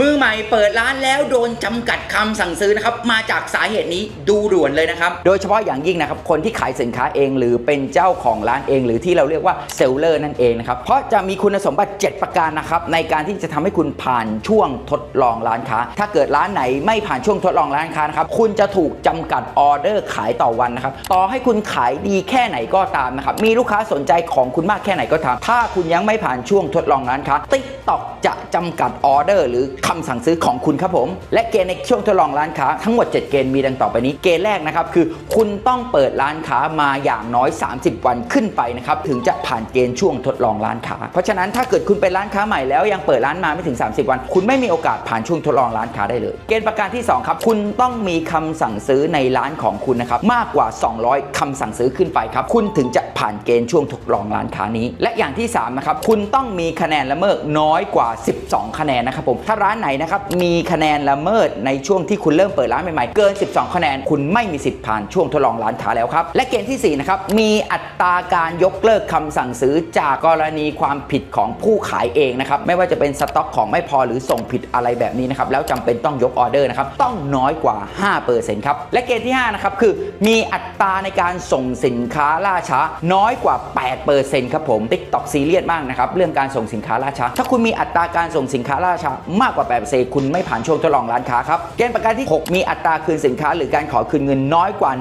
มือใหม่เปิดร้านแล้วโดนจำกัดคำสั่งซื้อนะครับ มาจากสาเหตุนี้ดูด่วนเลยนะครับ โดยเฉพาะอย่างยิ่งนะครับ คนที่ขายสินค้าเองหรือเป็นเจ้าของร้านเอง หรือที่เราเรียกว่าเซลเลอร์นั่นเองนะครับ เพราะจะมีคุณสมบัติ 7 ประการนะครับ ในการที่จะทำให้คุณผ่านช่วงทดลองร้านค้า ถ้าเกิดร้านไหนไม่ผ่านช่วงทดลองร้านค้านะครับคุณจะถูกจำกัดออเดอร์ขายต่อวันนะครับต่อให้คุณขายดีแค่ไหนก็ตามนะครับมีลูกค้าสนใจของคุณมากแค่ไหนก็ตามถ้าคุณยังไม่ผ่านช่วงทดลองร้านค้า TikTok จะจำกัดออเดอร์หรือคำสั่งซื้อของคุณครับผม และเกณฑ์ในช่วงทดลองร้านค้าทั้งหมด 7 เกณฑ์มีดังต่อไปนี้ เกณฑ์แรกนะครับคือคุณต้องเปิดร้านค้ามาอย่างน้อย 30 วันขึ้นไปนะครับถึงจะผ่านเกณฑ์ช่วงทดลองร้านค้า เพราะฉะนั้นถ้าเกิดคุณเป็นร้านค้าใหม่แล้วยังเปิดร้านมาไม่ถึง 30 วัน คุณไม่มีโอกาสผ่านช่วงทดลองร้านค้าได้เลย เกณฑ์ประการที่สองครับคุณต้องมีคำสั่งซื้อในร้านของคุณนะครับมากกว่า 200คำสั่งซื้อขึ้นไปครับคุณถึงจะผ่านเกณฑ์ช่วงทดลองร้านค้านี้ และอย่างที่สามนะครับคุณต้องมีคะแนนละเมิดน้อยกว่า 12 คะแนนนะครับผมถ้าร้านานไหนนะครับมีคะแนนละเมิดในช่วงที่คุณเริ่มเปิดร้านใหม่ๆ เกิน 12 คะแนนคุณไม่มีสิทธิ์ผ่านช่วงทดลองร้านค้าแล้วครับ และเกณฑ์ที่4นะครับมีอัตราการยกเลิกคำสั่งซื้อจากกรณีความผิดของผู้ขายเองนะครับไม่ว่าจะเป็นสต็อกของไม่พอหรือส่งผิดอะไรแบบนี้นะครับแล้วจำเป็นต้องยกออเดอร์นะครับต้องน้อยกว่า 5%ครับและเกณฑ์ที่5นะครับคือมีอัตราในการส่งสินค้าล่าช้าน้อยกว่า 8%ครับผม TikTok ซีเรียสมากนะครับเรื่องการส่งสินค้าล่าช้า ถ้าคุณมีอัตราการส่งสินค้าล่าช้ามากกว่าว่า 8%คุณไม่ผ่านช่วงทดลองร้านค้าครับ เกณฑ์ประการที่ 6 มีอัตราคืนสินค้า หรือการขอคืนเงินน้อยกว่า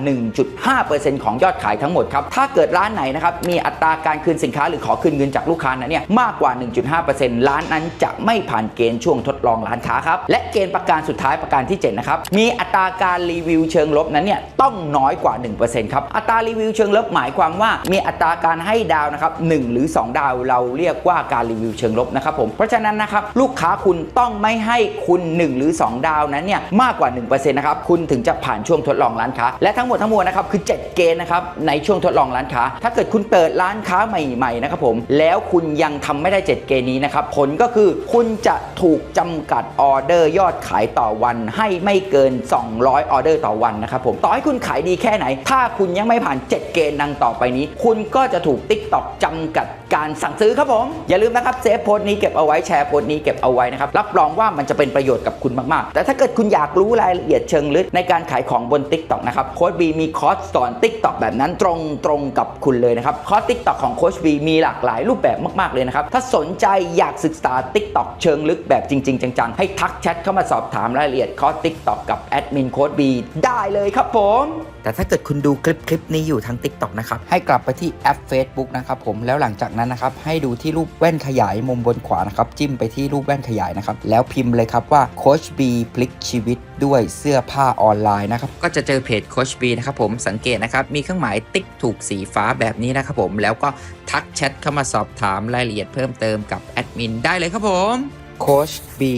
1.5%ของยอดขายทั้งหมดครับ ถ้าเกิดร้านไหนนะครับมีอัตราการคืนสินค้าหรือขอคืนเงินจากลูกค้านั้นเนี่ยมากกว่า 1.5%ร้านนั้นจะไม่ผ่านเกณฑ์ช่วงทดลองร้านค้าครับและเกณฑ์ประการสุดท้ายประการที่7นะครับมีอัตราการรีวิวเชิงลบนั้นเนี่ยต้องน้อยกว่า 1%ครับอัตรารีวิวเชิงลบหมายความว่ามีอัตราการให้ดาวนะครับ1หรือ 2 ดาวเราเรียกว่าการรีวิวเชิงลบนะครับผมเพราะฉะนั้นนะครับลูกค้าคุณต้องไม่ไม่ให้คุณ 1 หรือ 2 ดาวนั้นเนี่ยมากกว่า 1%นะครับคุณถึงจะผ่านช่วงทดลองร้านค้า และทั้งหมดทั้งมวลนะครับคือ 7 เกณฑ์นะครับในช่วงทดลองร้านค้า ถ้าเกิดคุณเปิดร้านค้าใหม่ๆนะครับผมแล้วคุณยังทำไม่ได้ 7 เกณฑ์นี้นะครับผลก็คือคุณจะถูกจำกัดออเดอร์ยอดขายต่อวัน ให้ไม่เกิน 200 ออเดอร์ต่อวันนะครับผมต่อให้คุณขายดีแค่ไหน ถ้าคุณยังไม่ผ่าน 7 เกณฑ์ดังต่อไปนี้ คุณก็จะถูก TikTok จำกัดการสั่งซื้อครับผมอย่าลืมนะครับเซฟโพสต์นี้เก็บเอาไว้แชร์โพสต์นี้เก็บเอาไว้นะครับรับรองว่ามันจะเป็นประโยชน์กับคุณมากๆ แต่ถ้าเกิดคุณอยากรู้รายละเอียดเชิงลึกในการขายของบน TikTok นะครับโค้ชบีมีคอร์สสอน TikTok แบบนั้นตรงตรงกับคุณเลยนะครับคอร์ส TikTok ของโค้ชบีมีหลากหลายรูปแบบมากๆเลยนะครับถ้าสนใจอยากศึกษา TikTok เชิงลึกแบบจริง ๆ จังๆ ให้ทักแชทเข้ามาสอบถามรายละเอียดคอร์ส TikTok กับแอดมินโค้ชบีได้เลยครับผมแต่ถ้าเกิดคุณดูคลิปคลิปนี้อยู่ทาง TikTok นะครับให้กลับไปที่แอป Facebook นะครับผมแล้วหลังจากนั้นนะครับให้ดูที่รูปแว่นขยายมุมบนขวานะครับจิ้มไปที่รูปแว่นขยายนะครับแล้วพิมพ์เลยครับว่าโคชบีพลิกชีวิตด้วยเสื้อผ้าออนไลน์นะครับก็จะเจอเพจโคชบีนะครับผมสังเกตนะครับมีเครื่องหมายติ๊กถูกสีฟ้าแบบนี้นะครับผมแล้วก็ทักแชทเข้ามาสอบถามรายละเอียดเพิ่มเติมกับแอดมินได้เลยครับผมโคชบี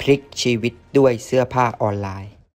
พลิกชีวิตด้วยเสื้อผ้าออนไลน์